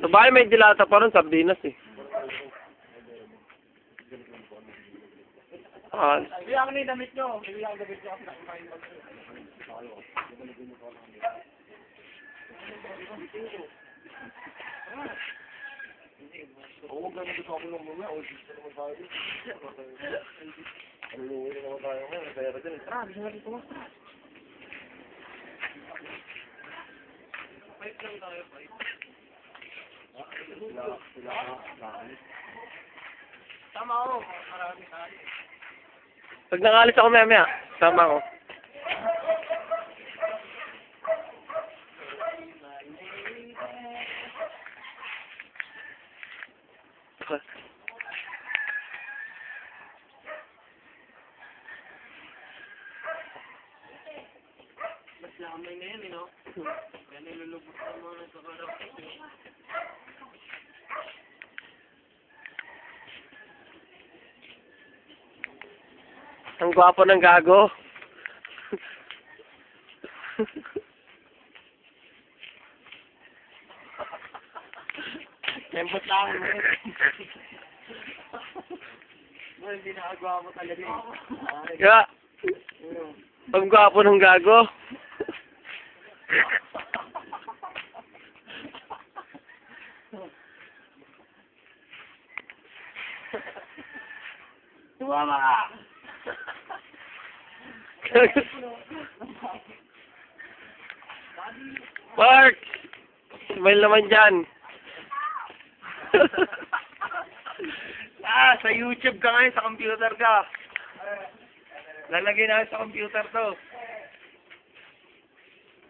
Sa bahay may dilata pa rin, sardinas eh. Ah, na yung damit nyo. Bili ako damit nyo. Oo, ganito sa ako lang muna. O, gusto naman tayo. Luluwi naman tayo ngayon. Din. Tara, natin tumas. Fight lang tayo, fight. Tama ako. Marami tayo. pag nakalis ako maya maya, sama ko. Mas lamay na yan, eh, no? Kaya nilulubot ka muna sa kalap. Ang gwapo ng gago. Lembot lang. Mo, hindi nakagawa mo talaga. eh. Mm. ang gwapo ng gago. Tumama ka! Mark! Smile naman dyan. ah, sa YouTube ka ngayon, sa computer ka. Lalagay na sa computer to.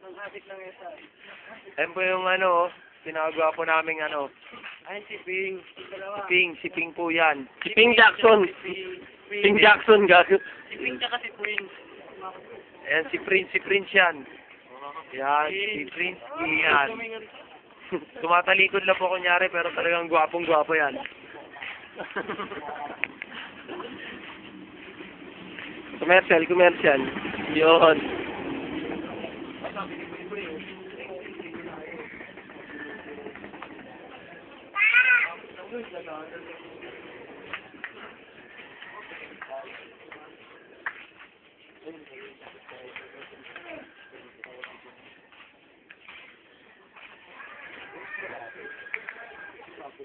Ang lang yun sa... Ayan po yung ano, pinakagawa po namin ano, Ay, si Ping. Si Ping, si Ping po yan. Si Ping Jackson. Si Ping. Jackson, gago. Si Ping tsaka si Prince. Ayan, si Prince, si Prince yan. Yan, si Prince, yan. Tumatalikod lang po kunyari, pero talagang gwapong gwapo yan. commercial, commercial. Yun.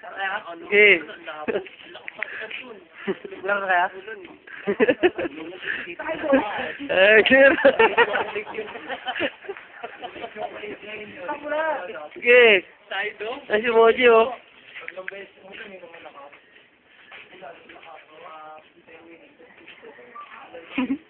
Okay. Lang kaya? Eh, clear. Sige. Ay, si Moji, oh.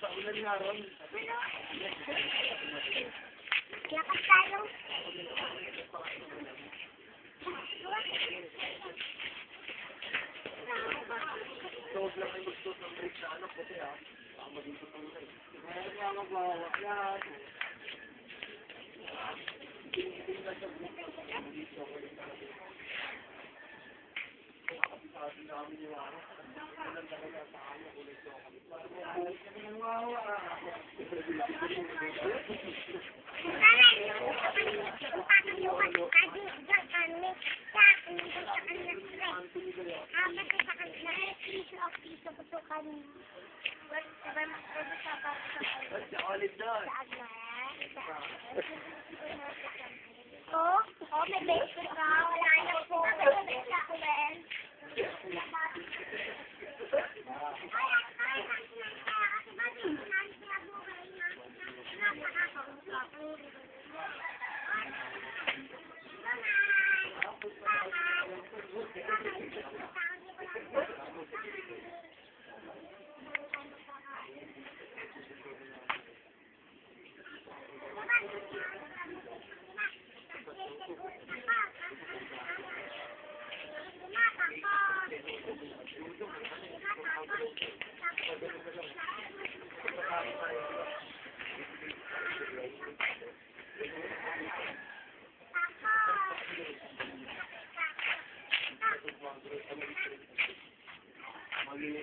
Sa ulan nga ron. Lakad tayo. Huwag lang kayo magsuot ng brake sa ano kasi ah. Baka maging tutong kayo. Meron nga magawa. Yan. sabi namin yung ano, walang talaga sa kanya, ulit ko. Ulit doon. Oh, oh, may basic ka. Wala na po. May basic ka, Kulen.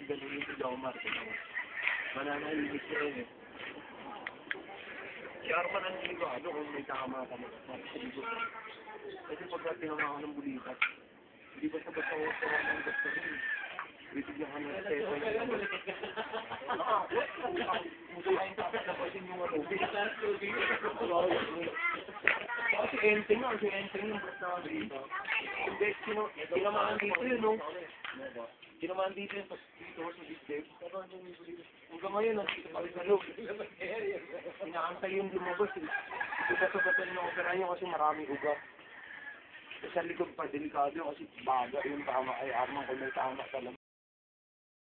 Ganun si Jomar. Mananahimik siya yun eh. Si Arman ang hindi ko ano kung may tama ka mo. Mapasaligot. Kasi pagka tinama ka ng bulikat, hindi ba sa oso ka ng gusto rin. Bibigyan ka ng teto. Musukain ka sa labasin yung ano. Kasi enteng nga, si enteng yung basta dito. Hindi, sino, tinamaan dito yun, no? Tinamaan dito yun, dito sa dibdib. Hanggang ngayon, nandito pa rin sa loob. Inaantay yung lumabas. eh. Iba-sabatan yung opera niya kasi maraming ugat. Sa likod pa, delikado kasi baga yung tama ay armang kung may tama talaga.